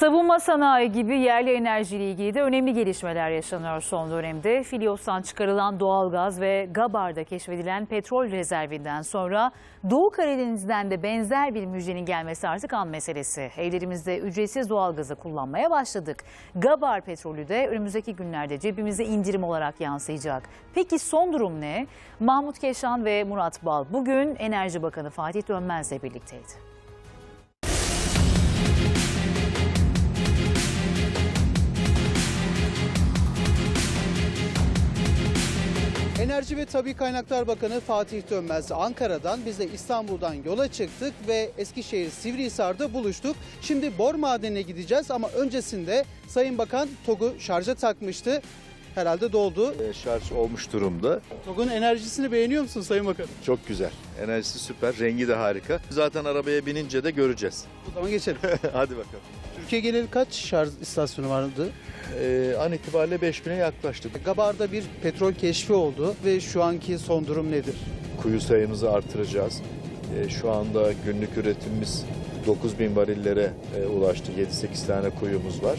Savunma sanayi gibi yerli enerjiyle ilgili de önemli gelişmeler yaşanıyor son dönemde. Filyos'tan çıkarılan doğalgaz ve Gabar'da keşfedilen petrol rezervinden sonra Doğu Karadeniz'den de benzer bir müjdenin gelmesi artık an meselesi. Evlerimizde ücretsiz doğalgazı kullanmaya başladık. Gabar petrolü de önümüzdeki günlerde cebimize indirim olarak yansıyacak. Peki son durum ne? Mahmut Keşan ve Murat Bal bugün Enerji Bakanı Fatih Dönmez'le birlikteydi. Enerji ve Tabi Kaynaklar Bakanı Fatih Dönmez Ankara'dan biz de İstanbul'dan yola çıktık ve Eskişehir Sivrihisar'da buluştuk. Şimdi bor madenine gideceğiz ama öncesinde Sayın Bakan TOG'u şarja takmıştı. Herhalde doldu. E, şarj olmuş durumda. TOG'un enerjisini beğeniyor musun Sayın Bakan? Çok güzel. Enerjisi süper, rengi de harika. Zaten arabaya binince de göreceğiz. O zaman geçelim. Hadi bakalım. Türkiye geneli kaç şarj istasyonu vardı? E, an itibariyle 5000'e yaklaştık. Gabar'da bir petrol keşfi oldu ve şu anki son durum nedir? Kuyu sayımızı artıracağız. E, şu anda günlük üretimimiz 9000 varillere e, ulaştı. 7-8 tane kuyumuz var.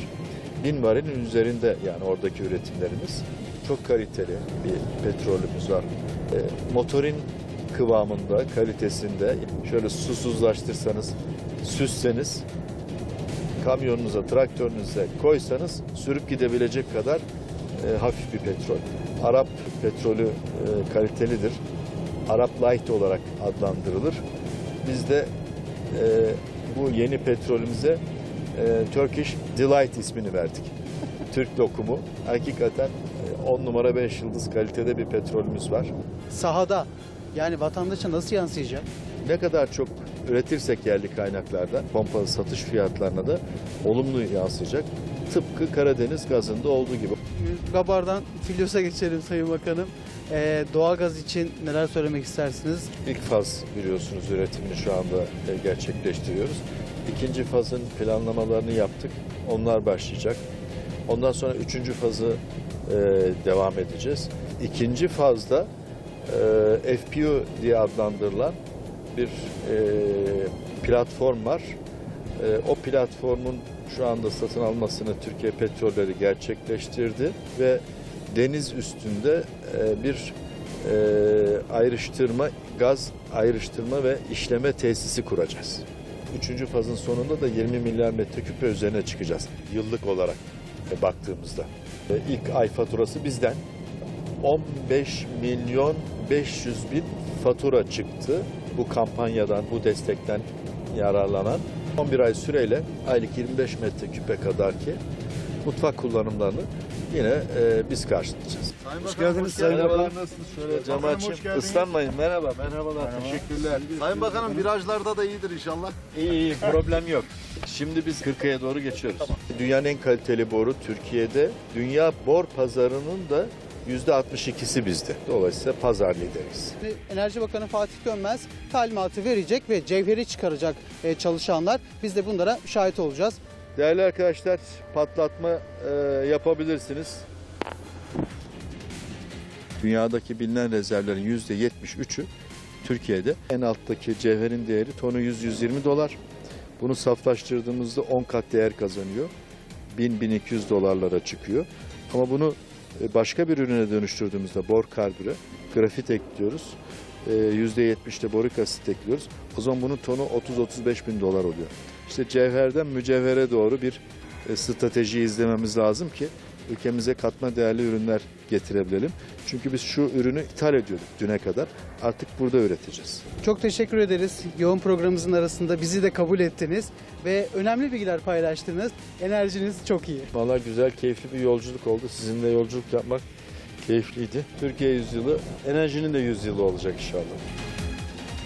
1000 varilin üzerinde yani oradaki üretimlerimiz. Çok kaliteli bir petrolümüz var. E, motorin kıvamında, kalitesinde şöyle susuzlaştırsanız, süsseniz kamyonunuza, traktörünüze koysanız sürüp gidebilecek kadar e, hafif bir petrol. Arap petrolü e, kalitelidir. Arap Light olarak adlandırılır. Biz de e, bu yeni petrolümüze e, Turkish Delight ismini verdik. Türk lokumu. Hakikaten 10 numara 5 yıldız kalitede bir petrolümüz var. Sahada yani vatandaşa nasıl yansıyacak? Ne kadar çok üretirsek yerli kaynaklarda pompalı satış fiyatlarına da olumlu yansıyacak. Tıpkı Karadeniz gazında olduğu gibi. Gabar'dan Filyos'a geçelim Sayın Bakanım. Ee, doğalgaz için neler söylemek istersiniz? İlk faz biliyorsunuz üretimini şu anda e, gerçekleştiriyoruz. İkinci fazın planlamalarını yaptık. Onlar başlayacak. Ondan sonra üçüncü fazı e, devam edeceğiz. İkinci fazda e, FPU diye adlandırılan bir e, platform var. E, o platformun şu anda satın almasını Türkiye Petrolleri gerçekleştirdi ve deniz üstünde e, bir e, ayrıştırma, gaz ayrıştırma ve işleme tesisi kuracağız. Üçüncü fazın sonunda da 20 milyar metreküp üzerine çıkacağız yıllık olarak e, baktığımızda. E, ilk ay faturası bizden 15 milyon 500 bin fatura çıktı bu kampanyadan, bu destekten yararlanan. 11 ay süreyle aylık 25 metreküpe kadar ki mutfak kullanımlarını yine e, biz karşılayacağız. Hoş geldiniz Sayın Bakanım. nasılsınız? Şöyle camı Bakanım, açayım. hoş geldiniz. Islanmayın. Merhaba, merhabalar. Teşekkürler. Sayın Bakanım virajlarda da iyidir inşallah. İyi iyi, problem yok. Şimdi biz Kırkaya doğru geçiyoruz. Dünyanın en kaliteli boru Türkiye'de. Dünya bor pazarının da %62'si bizde. Dolayısıyla pazar lideriyiz. Şimdi Enerji Bakanı Fatih Dönmez talimatı verecek ve cevheri çıkaracak e, çalışanlar. Biz de bunlara şahit olacağız. Değerli arkadaşlar patlatma e, yapabilirsiniz. Dünyadaki bilinen rezervlerin %73'ü Türkiye'de. En alttaki cevherin değeri tonu 100-120 dolar. Bunu saflaştırdığımızda 10 kat değer kazanıyor. 1000-1200 dolarlara çıkıyor. Ama bunu e, başka bir ürüne dönüştürdüğümüzde bor karbüre, grafit ekliyoruz. E, %70'de borik asit ekliyoruz. O zaman bunun tonu 30-35 bin dolar oluyor. İşte cevherden mücevhere doğru bir e, strateji izlememiz lazım ki ülkemize katma değerli ürünler getirebilelim. Çünkü biz şu ürünü ithal ediyorduk düne kadar. Artık burada üreteceğiz. Çok teşekkür ederiz. Yoğun programımızın arasında bizi de kabul ettiniz ve önemli bilgiler paylaştınız. Enerjiniz çok iyi. Vallahi güzel, keyifli bir yolculuk oldu. Sizinle yolculuk yapmak keyifliydi. Türkiye yüzyılı, enerjinin de yüzyılı olacak inşallah.